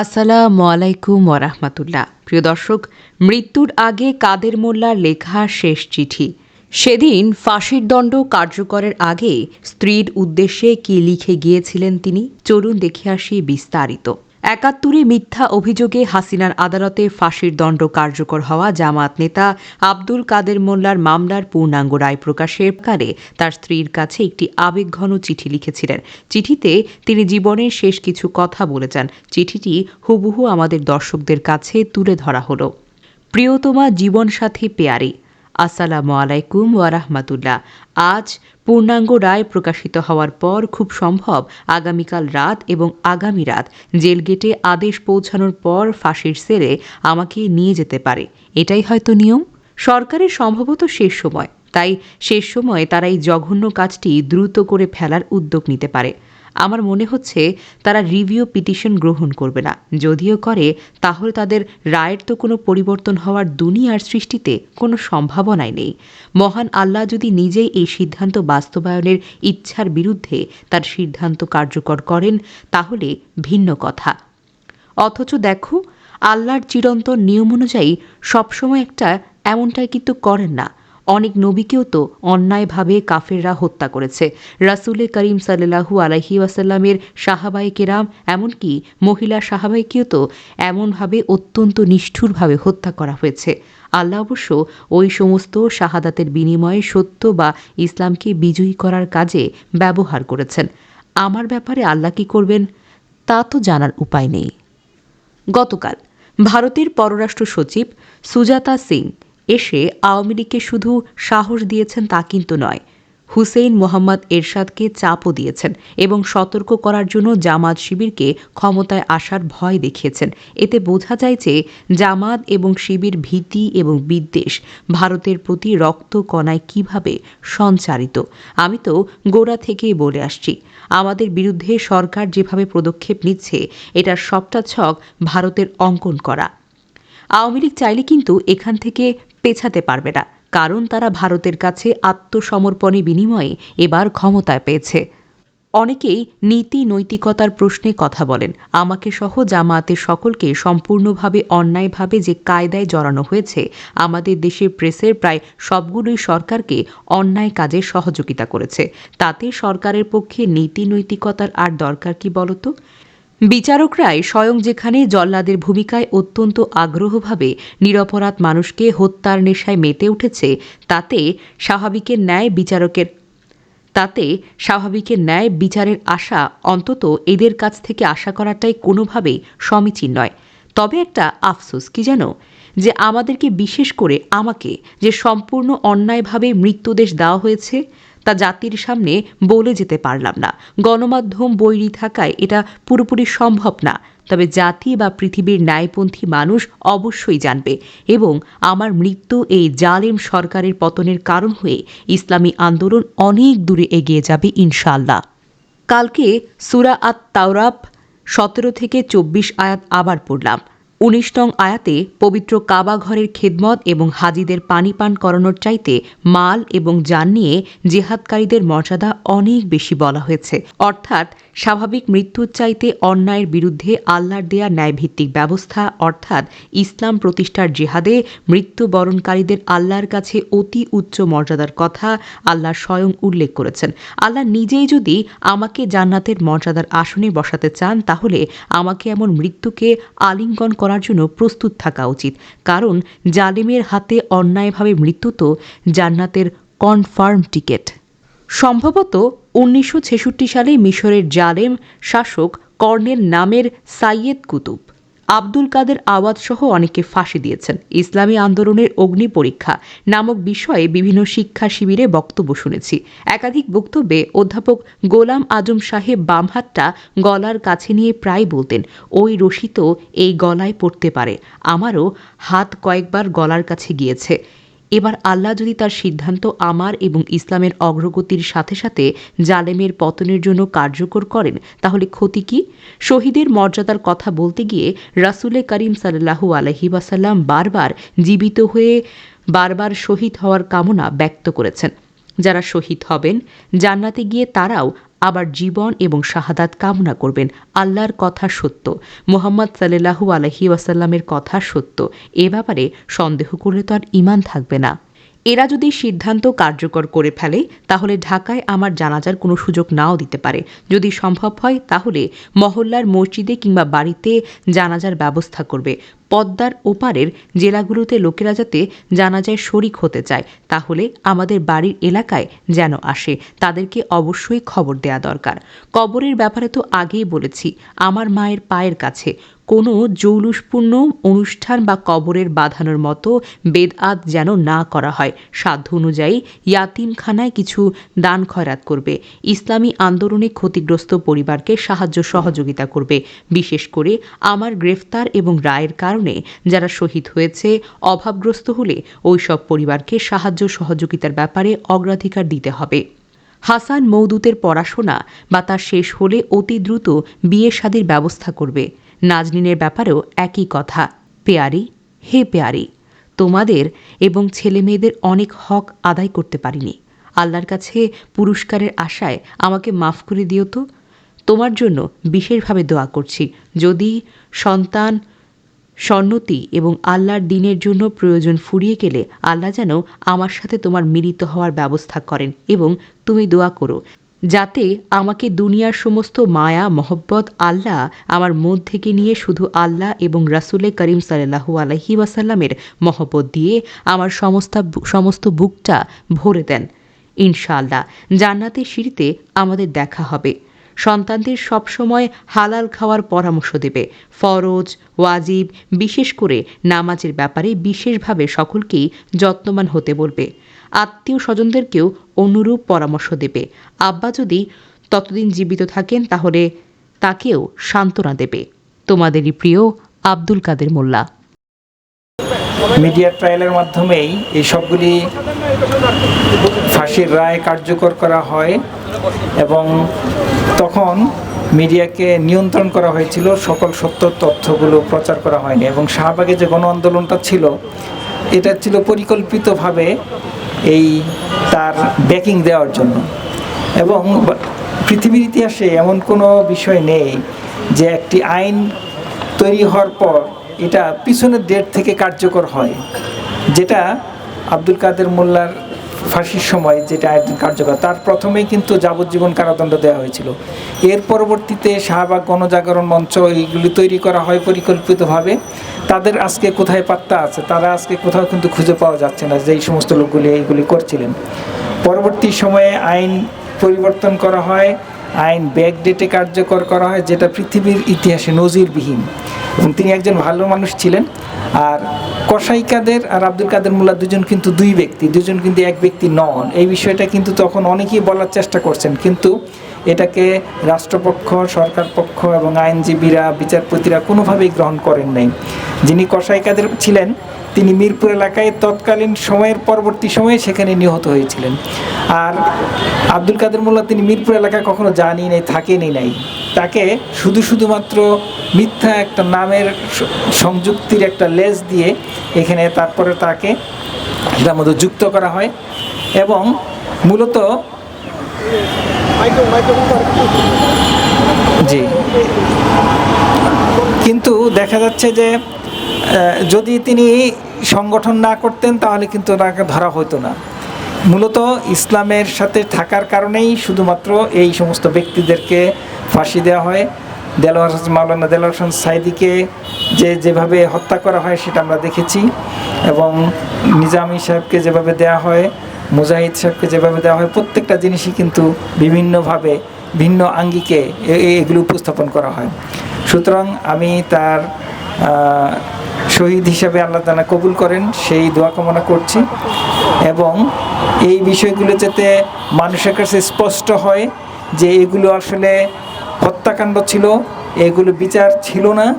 আসসালামু আলাইকুম ওরহমতুল্লাহ প্রিয় দর্শক, মৃত্যুর আগে কাদের মোল্লার লেখা শেষ চিঠি? সেদিন ফাঁসির দণ্ড কার্যকরের আগে স্ত্রীর উদ্দেশ্যে কি লিখে গিয়েছিলেন তিনি? চলুন দেখে আসি বিস্তারিত। একাত্তরে মিথ্যা অভিযোগে হাসিনার আদালতে ফাঁসির দণ্ড কার্যকর হওয়া জামাত নেতা আব্দুল কাদের মোল্লার মামলার পূর্ণাঙ্গ রায় প্রকাশের কালে তার স্ত্রীর কাছে একটি আবেগঘন চিঠি লিখেছিলেন। চিঠিতে তিনি জীবনের শেষ কিছু কথা বলে যান চিঠিটি হুবহু আমাদের দর্শকদের কাছে তুলে ধরা হলো। প্রিয়তমা জীবনসাথী পেয়ারি আসসালামু আলাইকুম ওয়ারাহমাতুল্লাহ। আজ পূর্ণাঙ্গ রায় প্রকাশিত হওয়ার পর খুব সম্ভব আগামীকাল রাত এবং আগামী রাত জেল গেটে আদেশ পৌঁছানোর পর ফাঁসির সেরে আমাকে নিয়ে যেতে পারে। এটাই হয়তো নিয়ম? সরকারের সম্ভবত শেষ সময়। তাই শেষ সময়ে তারা এই জঘন্য কাজটি দ্রুত করে ফেলার উদ্যোগ নিতে পারে। আমার মনে হচ্ছে তারা রিভিউ পিটিশন গ্রহণ করবে না। যদিও করে, তাহলে তাদের রায়ের তো কোনো পরিবর্তন হওয়ার দুনিয়ার সৃষ্টিতে কোনো সম্ভাবনাই নেই। মহান আল্লাহ যদি নিজেই এই সিদ্ধান্ত বাস্তবায়নের ইচ্ছার বিরুদ্ধে তার সিদ্ধান্ত কার্যকর করেন, তাহলে ভিন্ন কথা। অথচ দেখো, আল্লাহর চিরন্তন নিয়ম অনুযায়ী সবসময় একটা এমনটাই কিন্তু করেন না। অনেক নবীকেও তো অন্যায়ভাবে কাফেররা হত্যা করেছে। রাসুলে করিম সাল্লাহু আলহি ওয়াসাল্লামের সাহাবাই কেরাম, এমনকি মহিলা সাহাবাইকেও তো এমনভাবে অত্যন্ত নিষ্ঠুরভাবে হত্যা করা হয়েছে। আল্লাহ অবশ্য ওই সমস্ত শাহাদাতের বিনিময়ে সত্য বা ইসলামকে বিজয়ী করার কাজে ব্যবহার করেছেন। আমার ব্যাপারে আল্লাহ কি করবেন, তা তো জানার উপায় নেই। গতকাল ভারতের পররাষ্ট্র সচিব সুজাতা সিং এসে আওয়ামী লীগকে শুধু সাহস দিয়েছেন তা কিন্তু নয়। হুসেইন মোহাম্মদ এরশাদকে চাপও দিয়েছেন এবং সতর্ক করার জন্য জামাত শিবিরকে ক্ষমতায় আসার ভয় দেখিয়েছেন। এতে বোঝা যায় যে জামাত এবং শিবির ভীতি এবং বিদ্বেষ ভারতের প্রতি রক্ত কণায় কীভাবে সঞ্চারিত। আমি তো গোড়া থেকেই বলে আসছি, আমাদের বিরুদ্ধে সরকার যেভাবে পদক্ষেপ নিচ্ছে, এটার সবটা ছক ভারতের অঙ্কন করা। আওয়ামী লীগ চাইলে কিন্তু এখান থেকে পেছাতে পারবে না, কারণ তারা ভারতের কাছে আত্মসমর্পণে বিনিময়ে এবার ক্ষমতায় পেয়েছে। অনেকেই নীতি নৈতিকতার প্রশ্নে কথা বলেন। আমাকে সহ জামায়াতের সকলকে সম্পূর্ণভাবে অন্যায়ভাবে যে কায়দায় জড়ানো হয়েছে, আমাদের দেশের প্রেসের প্রায় সবগুলোই সরকারকে অন্যায় কাজে সহযোগিতা করেছে। তাতে সরকারের পক্ষে নীতি নৈতিকতার আর দরকার কি বলতো? বিচারকরাই স্বয়ং যেখানে জল্লাদের ভূমিকায় অত্যন্ত আগ্রহভাবে নিরপরাধ মানুষকে হত্যার নেশায় মেতে উঠেছে, তাতে স্বাভাবিকের ন্যায় বিচারকের, তাতে স্বাভাবিকের ন্যায় বিচারের আশা অন্তত এদের কাছ থেকে আশা করাটাই কোনোভাবেই সমীচীন নয়। তবে একটা আফসোস কি যেন যে আমাদেরকে বিশেষ করে আমাকে যে সম্পূর্ণ অন্যায়ভাবে মৃত্যুদেশ দেওয়া হয়েছে তা জাতির সামনে বলে যেতে পারলাম না। গণমাধ্যম বৈরী থাকায় এটা পুরোপুরি সম্ভব না। তবে জাতি বা পৃথিবীর ন্যায়পন্থী মানুষ অবশ্যই জানবে এবং আমার মৃত্যু এই জালেম সরকারের পতনের কারণ হয়ে ইসলামী আন্দোলন অনেক দূরে এগিয়ে যাবে ইনশাল্লাহ কালকে সুরা আত তাওরাব সতেরো থেকে চব্বিশ আয়াত আবার পড়লাম। উনিশ নং আয়াতে পবিত্র কাবা ঘরের খেদমত এবং হাজিদের পানি পান করানোর চাইতে মাল এবং যান নিয়ে জেহাদকারীদের মর্যাদা অনেক বেশি বলা হয়েছে। অর্থাৎ স্বাভাবিক মৃত্যুর চাইতে অন্যায়ের বিরুদ্ধে আল্লাহর দেয়া ন্যায়ভিত্তিক ব্যবস্থা, অর্থাৎ ইসলাম প্রতিষ্ঠার জেহাদে মৃত্যুবরণকারীদের আল্লাহর কাছে অতি উচ্চ মর্যাদার কথা আল্লাহ স্বয়ং উল্লেখ করেছেন। আল্লাহ নিজেই যদি আমাকে জান্নাতের মর্যাদার আসনে বসাতে চান, তাহলে আমাকে এমন মৃত্যুকে আলিঙ্গন করার জন্য প্রস্তুত থাকা উচিত। কারণ জালিমের হাতে অন্যায়ভাবে মৃত্যু তো জান্নাতের কনফার্ম টিকেট। সম্ভবত উনিশশো ছেষট্টি সালে মিশরের জালেম শাসক কর্নেল নামের সাইয়েদ কুতুব। আব্দুল কাদের আওয়াজ সহ অনেকে ফাঁসি দিয়েছেন। ইসলামী আন্দোলনের অগ্নি পরীক্ষা নামক বিষয়ে বিভিন্ন শিক্ষা শিবিরে বক্তব্য শুনেছি। একাধিক বক্তব্যে অধ্যাপক গোলাম আজম সাহেব বাম হাতটা গলার কাছে নিয়ে প্রায় বলতেন, ওই রশি এই গলায় পড়তে পারে। আমারও হাত কয়েকবার গলার কাছে গিয়েছে। এবার আল্লাহ যদি তার সিদ্ধান্ত আমার এবং ইসলামের অগ্রগতির সাথে সাথে জালেমের পতনের জন্য কার্যকর করেন, তাহলে ক্ষতি কি? শহীদের মর্যাদার কথা বলতে গিয়ে রাসুলে করিম সাল্লাহু আলহি ওয়াসাল্লাম বারবার জীবিত হয়ে বারবার শহীদ হওয়ার কামনা ব্যক্ত করেছেন। যারা শহীদ হবেন, জান্নাতে গিয়ে তারাও আবার জীবন এবং শাহাদাত কামনা করবেন। আল্লাহর কথা সত্য। মোহাম্মদ সাল্লাহু আলহি ওয়াসাল্লামের কথা সত্য। এ ব্যাপারে সন্দেহ করলে তো আর ইমান থাকবে না। এরা যদি সিদ্ধান্ত কার্যকর করে ফেলে, তাহলে ঢাকায় আমার জানাজার কোনো সুযোগ নাও দিতে পারে। যদি সম্ভব হয়, তাহলে মহল্লার মসজিদে কিংবা বাড়িতে জানাজার ব্যবস্থা করবে। পদ্মার ওপারের জেলাগুলোতে লোকেরা যাতে জানাজায় শরিক হতে চায়, তাহলে আমাদের বাড়ির এলাকায় যেন আসে। তাদেরকে অবশ্যই খবর দেয়া দরকার। কবরের ব্যাপারে তো আগেই বলেছি, আমার মায়ের পায়ের কাছে। কোনো জৌলুসপূর্ণ অনুষ্ঠান বা কবরের বাঁধানোর মতো বেদআত যেন না করা হয়। সাধ্য অনুযায়ী ইয়াতিমখানায় কিছু দান খয়রাত করবে। ইসলামী আন্দোলনে ক্ষতিগ্রস্ত পরিবারকে সাহায্য সহযোগিতা করবে। বিশেষ করে আমার গ্রেফতার এবং রায়ের কারণে যারা শহীদ হয়েছে, অভাবগ্রস্ত হলে ওইসব পরিবারকে সাহায্য সহযোগিতার ব্যাপারে অগ্রাধিকার দিতে হবে। হাসান মৌদুতের পড়াশোনা বা তার শেষ হলে অতি দ্রুত বিয়ে শাদির ব্যবস্থা করবে। নাজনিনের ব্যাপারেও একই কথা। পেয়ারি, হে পেয়ারি, তোমাদের এবং ছেলে মেয়েদের অনেক হক আদায় করতে পারিনি। আল্লাহর কাছে পুরস্কারের আশায় আমাকে মাফ করে দিও তো। তোমার জন্য বিশেষভাবে দোয়া করছি। যদি সন্তান সন্নতি এবং আল্লাহর দিনের জন্য প্রয়োজন ফুরিয়ে গেলে আল্লাহ যেন আমার সাথে তোমার মিলিত হওয়ার ব্যবস্থা করেন এবং তুমি দোয়া করো, যাতে আমাকে দুনিয়ার সমস্ত মায়া, মহব্বত আল্লাহ আমার মন থেকে নিয়ে শুধু আল্লাহ এবং রাসুলে করিম সাল্লাহু আলহি ওয়াসাল্লামের মহব্বত দিয়ে আমার সমস্ত সমস্ত বুকটা ভরে দেন। ইনশাআল্লাহ, জান্নাতের সিঁড়িতে আমাদের দেখা হবে। সন্তানদের সবসময় হালাল খাওয়ার পরামর্শ দেবে। ফরজ, ওয়াজিব, বিশেষ করে নামাজের ব্যাপারে বিশেষভাবে সকলকেই যত্নবান হতে বলবে। আত্মীয় স্বজনদেরকেও অনুরূপ পরামর্শ দেবে। আব্বা যদি ততদিন জীবিত থাকেন, তাহলে তাকেও সান্ত্বনা দেবে। তোমাদেরই প্রিয় আব্দুল কাদের মোল্লা। মিডিয়া ট্রায়ালের মাধ্যমেই এই সবগুলি ফাঁসির রায় কার্যকর করা হয় এবং তখন মিডিয়াকে নিয়ন্ত্রণ করা হয়েছিল, সকল সত্য তথ্যগুলো প্রচার করা হয়নি এবং শাহবাগে যে গণ আন্দোলনটা ছিল, এটা ছিল পরিকল্পিতভাবে এই তার ব্যাকিং দেওয়ার জন্য। এবং পৃথিবীর ইতিহাসে এমন কোনো বিষয় নেই যে একটি আইন তৈরি হওয়ার পর এটা পিছনের ডেট থেকে কার্যকর হয়, যেটা আব্দুল কাদের মোল্লার ফাঁসির সময় যেটা আইন কার্যকর, তার প্রথমেই কিন্তু যাবজ্জীবন কারাদণ্ড দেওয়া হয়েছিল। এর পরবর্তীতে শাহবাগ গণজাগরণ মঞ্চ এইগুলি তৈরি করা হয় পরিকল্পিতভাবে। তাদের আজকে কোথায় পাত্তা আছে, তারা আজকে কোথাও কিন্তু খুঁজে পাওয়া যাচ্ছে না, যেই সমস্ত লোকগুলি এইগুলি করছিলেন। পরবর্তী সময়ে আইন পরিবর্তন করা হয়, আইন ব্যাক ডেটে কার্যকর করা হয়, যেটা পৃথিবীর ইতিহাসে নজিরবিহীন। এবং তিনি একজন ভালো মানুষ ছিলেন। আর কসাই কাদের আর আব্দুল কাদের মোল্লা দুজন কিন্তু দুই ব্যক্তি, দুজন কিন্তু এক ব্যক্তি নন। এই বিষয়টা কিন্তু তখন অনেকেই বলার চেষ্টা করছেন। কিন্তু এটাকে রাষ্ট্রপক্ষ সরকার পক্ষ এবং আইনজীবীরা, বিচারপতিরা কোনোভাবেই গ্রহণ করেন নাই। যিনি কসাই কাদের ছিলেন, তিনি মিরপুর এলাকায় তৎকালীন সময়ের পরবর্তী সময়ে সেখানে নিহত হয়েছিলেন। আর আব্দুল কাদের মোল্লা তিনি মিরপুর এলাকায় কখনো জানি নাই থাকেনি নাই। তাকে শুধু শুধুমাত্র মিথ্যা একটা নামের সংযুক্তির একটা লেজ দিয়ে এখানে তারপরে তাকে এটার মধ্যে যুক্ত করা হয় এবং মূলত জি। কিন্তু দেখা যাচ্ছে যে যদি তিনি সংগঠন না করতেন তাহলে কিন্তু তাকে ধরা হতো না। মূলত ইসলামের সাথে থাকার কারণেই শুধুমাত্র এই সমস্ত ব্যক্তিদেরকে ফাঁসি দেওয়া হয়। দেলোয়ার মাওলানা দেলোয়ার হোসেন সাইদিকে যে যেভাবে হত্যা করা হয় সেটা আমরা দেখেছি এবং নিজামী সাহেবকে যেভাবে দেওয়া হয়, মুজাহিদ সাহেবকে যেভাবে দেওয়া হয়, প্রত্যেকটা জিনিসই কিন্তু বিভিন্নভাবে ভিন্ন আঙ্গিকে এগুলো উপস্থাপন করা হয়। সুতরাং আমি তার শহীদ হিসাবে আল্লাহ তালা কবুল করেন, সেই দোয়া কামনা করছি। এবং এই বিষয়গুলো যাতে মানুষের কাছে স্পষ্ট হয় যে এগুলো আসলে হত্যাকাণ্ড ছিল, এগুলো বিচার ছিল না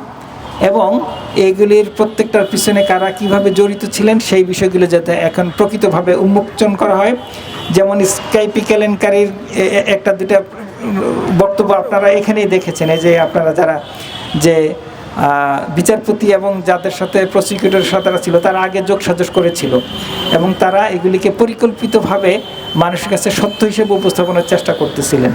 এবং এগুলির প্রত্যেকটার পিছনে কারা কীভাবে জড়িত ছিলেন সেই বিষয়গুলো যাতে এখন প্রকৃতভাবে উন্মোচন করা হয়। যেমন স্কাইপি এ- একটা দুটা বক্তব্য আপনারা এখানেই দেখেছেন, এই যে আপনারা যারা যে বিচারপতি এবং যাদের সাথে প্রসিকিউটর সাথে ছিল, তারা আগে যোগ সাজস করেছিল এবং তারা এগুলিকে পরিকল্পিতভাবে মানুষের কাছে সত্য হিসেবে উপস্থাপনের চেষ্টা করতেছিলেন।